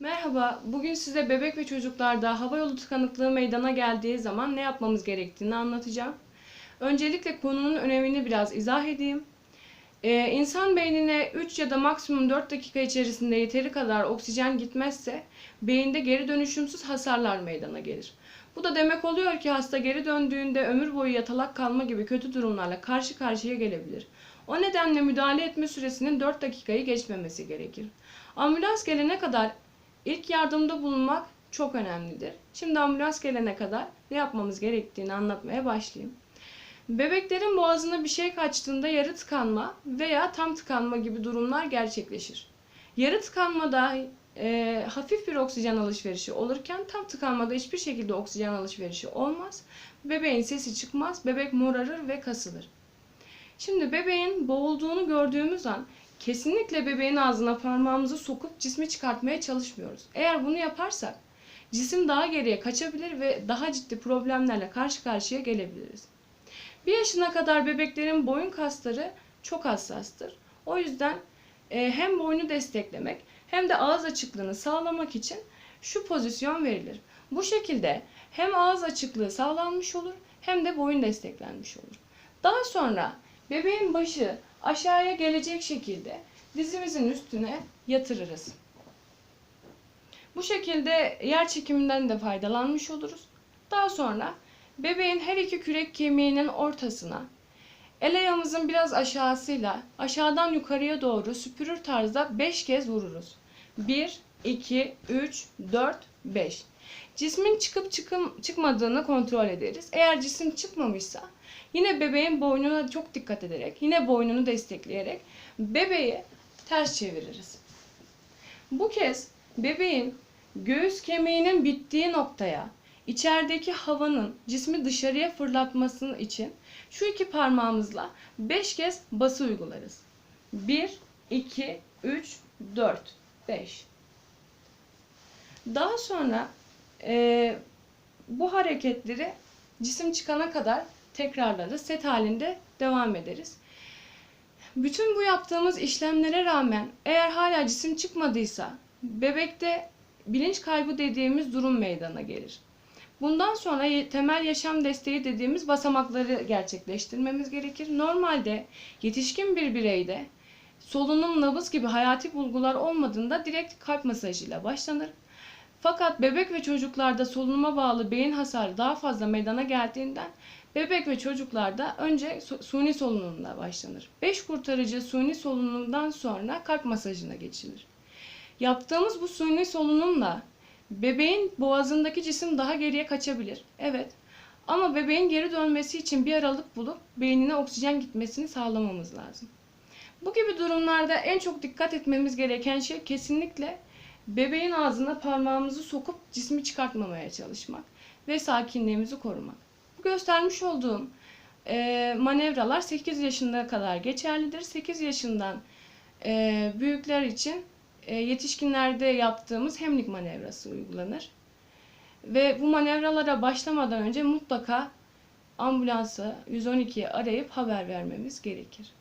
Merhaba, bugün size bebek ve çocuklarda hava yolu tıkanıklığı meydana geldiği zaman ne yapmamız gerektiğini anlatacağım. Öncelikle konunun önemini biraz izah edeyim. Ee, insan beynine 3 ya da maksimum 4 dakika içerisinde yeteri kadar oksijen gitmezse beyinde geri dönüşümsüz hasarlar meydana gelir. Bu da demek oluyor ki hasta geri döndüğünde ömür boyu yatalak kalma gibi kötü durumlarla karşı karşıya gelebilir. O nedenle müdahale etme süresinin 4 dakikayı geçmemesi gerekir. Ambulans gelene kadar İlk yardımda bulunmak çok önemlidir. Şimdi ambulans gelene kadar ne yapmamız gerektiğini anlatmaya başlayayım. Bebeklerin boğazına bir şey kaçtığında yarı tıkanma veya tam tıkanma gibi durumlar gerçekleşir. Yarı tıkanmada e, hafif bir oksijen alışverişi olurken tam tıkanmada hiçbir şekilde oksijen alışverişi olmaz. Bebeğin sesi çıkmaz, bebek morarır ve kasılır. Şimdi bebeğin boğulduğunu gördüğümüz an kesinlikle bebeğin ağzına parmağımızı sokup cismi çıkartmaya çalışmıyoruz. Eğer bunu yaparsak cisim daha geriye kaçabilir ve daha ciddi problemlerle karşı karşıya gelebiliriz. Bir yaşına kadar bebeklerin boyun kasları çok hassastır. O yüzden e, hem boynu desteklemek hem de ağız açıklığını sağlamak için şu pozisyon verilir. Bu şekilde hem ağız açıklığı sağlanmış olur hem de boyun desteklenmiş olur. Daha sonra bebeğin başı aşağıya gelecek şekilde dizimizin üstüne yatırırız. Bu şekilde yer çekiminden de faydalanmış oluruz. Daha sonra bebeğin her iki kürek kemiğinin ortasına el ayağımızın biraz aşağısıyla aşağıdan yukarıya doğru süpürür tarzda 5 kez vururuz. 1, 2, 3, 4, 5. Cismin çıkıp çıkım, çıkmadığını kontrol ederiz. Eğer cisim çıkmamışsa yine bebeğin boynuna çok dikkat ederek, yine boynunu destekleyerek bebeği ters çeviririz. Bu kez bebeğin göğüs kemiğinin bittiği noktaya içerideki havanın cismi dışarıya fırlatmasının için şu iki parmağımızla 5 kez bası uygularız. 1, 2, 3, 4, 5. Daha sonra e, bu hareketleri cisim çıkana kadar tekrarlarız. Set halinde devam ederiz. Bütün bu yaptığımız işlemlere rağmen eğer hala cisim çıkmadıysa bebekte bilinç kaybı dediğimiz durum meydana gelir. Bundan sonra temel yaşam desteği dediğimiz basamakları gerçekleştirmemiz gerekir. Normalde yetişkin bir bireyde solunum, nabız gibi hayati bulgular olmadığında direkt kalp masajıyla başlanır. Fakat bebek ve çocuklarda solunuma bağlı beyin hasarı daha fazla meydana geldiğinden bebek ve çocuklarda önce suni solunumla başlanır. 5 kurtarıcı suni solunumdan sonra kalp masajına geçilir. Yaptığımız bu suni solunumla bebeğin boğazındaki cisim daha geriye kaçabilir. Evet. Ama bebeğin geri dönmesi için bir aralık bulup beynine oksijen gitmesini sağlamamız lazım. Bu gibi durumlarda en çok dikkat etmemiz gereken şey kesinlikle bebeğin ağzına parmağımızı sokup cismi çıkartmamaya çalışmak ve sakinliğimizi korumak. Bu göstermiş olduğum e, manevralar 8 yaşına kadar geçerlidir. 8 yaşından e, büyükler için e, yetişkinlerde yaptığımız hemlik manevrası uygulanır. Ve bu manevralara başlamadan önce mutlaka ambulansı 112'yi arayıp haber vermemiz gerekir.